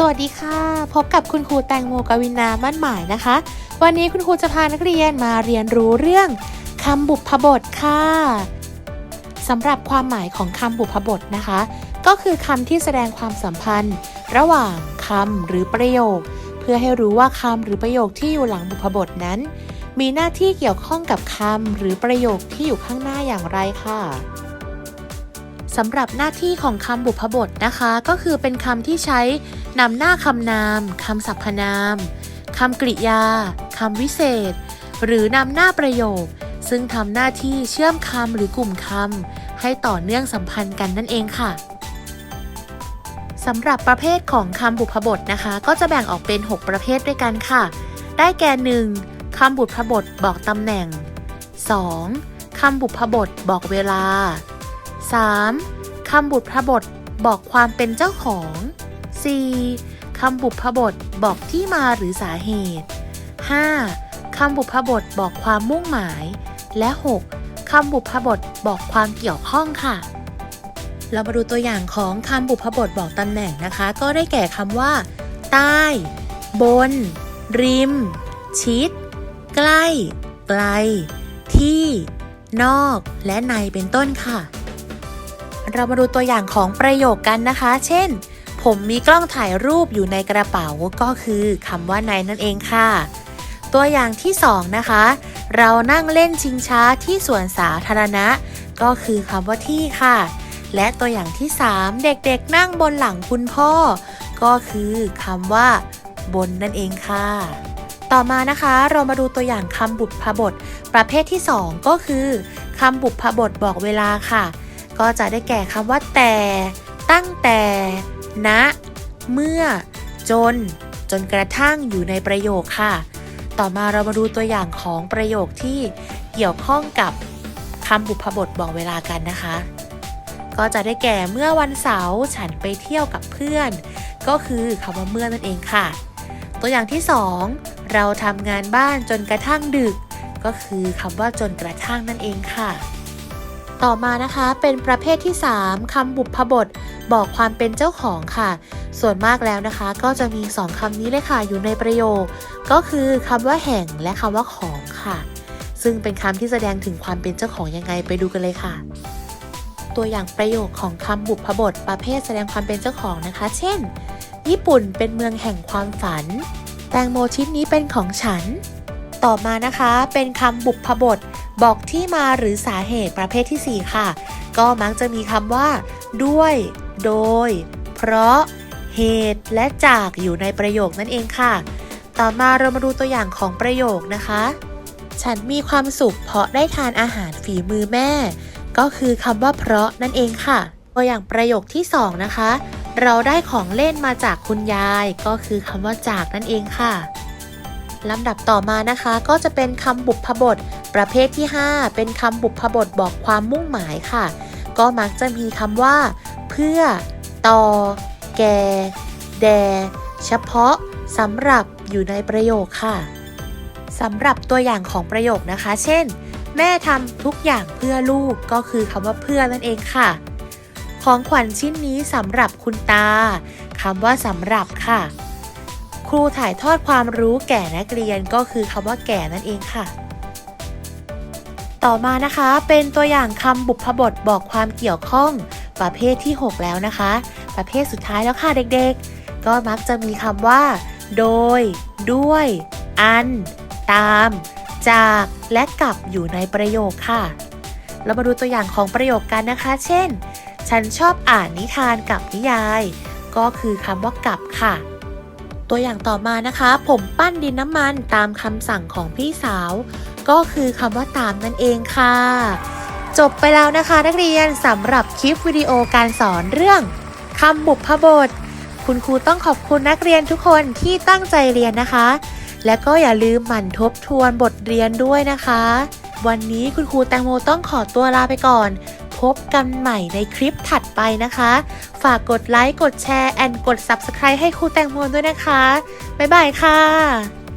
สวัสดีค่ะ พบกับคุณครูแตงโมกวินามั่นหมายนะคะ วันนี้คุณครูจะพานักเรียนมาเรียนรู้เรื่องคำบุพบทค่ะสำหรับความหมายของคำบุพบทนะคะ ก็คือคำที่แสดงความสัมพันธ์ ระหว่างคำหรือประโยค เพื่อให้รู้ว่าคำหรือประโยคที่อยู่หลังบุพบทนั้น มีหน้าที่เกี่ยวข้องกับคำหรือประโยคที่อยู่ข้างหน้าอย่างไรค่ะสำหรับหน้าที่ของคำบุพบทนะคะ ก็คือเป็นคำที่ใช้ นำหน้าคำนามคำสรรพนามคำกริยาคำวิเศษ หรือนำหน้าประโยค ซึ่งทำหน้าที่เชื่อมคำหรือกลุ่มคำให้ต่อเนื่องสัมพันธ์กันนั่นเองค่ะสำหรับประเภทของคำบุพบทนะคะ ก็จะแบ่งออกเป็น 6 ประเภทด้วยกันค่ะ ได้แก่ 1. คำบุพบทบอกตำแหน่ง 2. คำบุพบทบอกเวลา 3. คำบุพบทบอกความเป็นเจ้าของ 4. คำบุพบทบอกที่มาหรือสาเหตุ 5. คำบุพบทบอกความมุ่งหมาย และ 6. คำบุพบทบอกความเกี่ยวข้องค่ะ เรามาดูตัวอย่างของคำบุพบทบอกตำแหน่งนะคะ ก็ได้แก่คำว่า ใต้ บน ริม ชิด ใกล้ ไกล ที่ นอก และในเป็นต้นค่ะ เรามาดูตัวอย่างของประโยคกันนะคะ เช่น ผมมีกล้องถ่ายรูปอยู่ในกระเป๋าก็คือคำว่าในนั่นเองค่ะ ตัวอย่างที่สองนะคะ เรานั่งเล่นชิงช้าที่สวนสาธารณะ ก็คือคำว่าที่ค่ะ และตัวอย่างที่ 3 เด็กๆนั่งบนหลังคุณพ่อ ก็คือคำว่า บนนั่นเองค่ะ ต่อมานะคะเรามาดูตัวอย่างคำบุพบท ประเภทที่ 2 ก็คือคำบุพบทบอกเวลาค่ะ ก็จะได้แก่คำว่าแต่ ตั้งแต่ ณเมื่อ จน จนกระทั่งอยู่ในประโยคค่ะ ต่อมาเรามาดูตัวอย่างของประโยคที่เกี่ยวข้องกับคำบุพบทบอกเวลากันนะคะ ก็จะได้แก่เมื่อวันเสาร์ฉันไปเที่ยวกับเพื่อน ก็คือคำว่าเมื่อนั่นเองค่ะ ตัวอย่างที่ 2 เราทำงานบ้านจนกระทั่งดึก ก็คือคำว่าจนกระทั่งนั่นเองค่ะ ต่อมานะคะเป็นประเภทที่ 3คำบุพบท บอกความเป็นเจ้าของค่ะ ส่วนมากแล้วนะคะ ก็จะมี 2คำนี้เลยค่ะ อยู่ในประโยค ก็คือคำว่าแห่งและคำว่าของค่ะ ซึ่งเป็นคำที่แสดงถึงความเป็นเจ้าของยังไงไปดูกันเลยค่ะ ตัวอย่างประโยคของคำบุพบทประเภทแสดงความเป็นเจ้าของนะคะ เช่น ญี่ปุ่นเป็นเมืองแห่งความฝัน แตงโมชิ้นนี้เป็นของฉัน ต่อมานะคะเป็นคำบุพบทบอกที่มาหรือสาเหตุประเภทที่ 4 ค่ะ ก็มักจะมีคำว่า ด้วย โดย เพราะ เหตุและจากอยู่ในประโยคนั่นเองค่ะ ต่อมาเรามาดูตัวอย่างของประโยคนะคะ ฉันมีความสุขเพราะได้ทานอาหารฝีมือแม่ ก็คือคำว่าเพราะนั่นเองค่ะ ตัวอย่างประโยคที่ 2 นะคะ เราได้ของเล่นมาจากคุณยาย ก็คือคำว่าจากนั่นเองค่ะลำดับต่อมานะคะก็จะเป็นคำบุพบท ประเภทที่ 5 เป็นคำบุพบทบอกความมุ่งหมายค่ะ ก็มักจะมีคำว่า พื่อต่อแก่แด เฉพาะสำหรับอยู่ในประโยคค่ะสำหรับตัวอย่างของประโยคนะคะ เช่น แม่ทำทุกอย่างเพื่อลูกก็คือคำว่าเพื่อนั่นเองค่ะ ของขวัญชิ้นนี้สำหรับคุณตาคำว่าสำหรับค่ะ ครูถ่ายทอดความรู้แก่นักเรียนก็คือคำว่าแก่นั่นเองค่ะ ต่อมานะคะเป็นตัวอย่างคำบุพบทบอกความเกี่ยวข้อง ประเภทที่ 6 แล้วนะคะ ประเภทสุดท้ายแล้วค่ะเด็กๆ ก็มักจะมีคำว่า โดย ด้วย อัน ตาม จาก และกับอยู่ในประโยคค่ะ เรามาดูตัวอย่างของประโยคกันนะคะ เช่น ฉันชอบอ่านนิทานกับนิยาย ก็คือคำว่ากับค่ะ ตัวอย่างต่อมานะคะ ผมปั้นดินน้ำมันตามคำสั่งของพี่สาว ก็คือคำว่าตามนั่นเองค่ะ จบไปแล้วนะคะนักเรียนสำหรับคลิปวิดีโอการสอนเรื่องคำบุพบท คุณครูต้องขอบคุณนักเรียนทุกคนที่ตั้งใจเรียนนะคะ และก็อย่าลืมหมั่นทบทวนบทเรียนด้วยนะคะ วันนี้คุณครูแตงโมต้องขอตัวลาไปก่อน พบกันใหม่ในคลิปถัดไปนะคะ ฝากกดไลค์กดแชร์แอนกด Subscribe ให้ครูแตงโมด้วยนะคะ บ๊ายบายค่ะ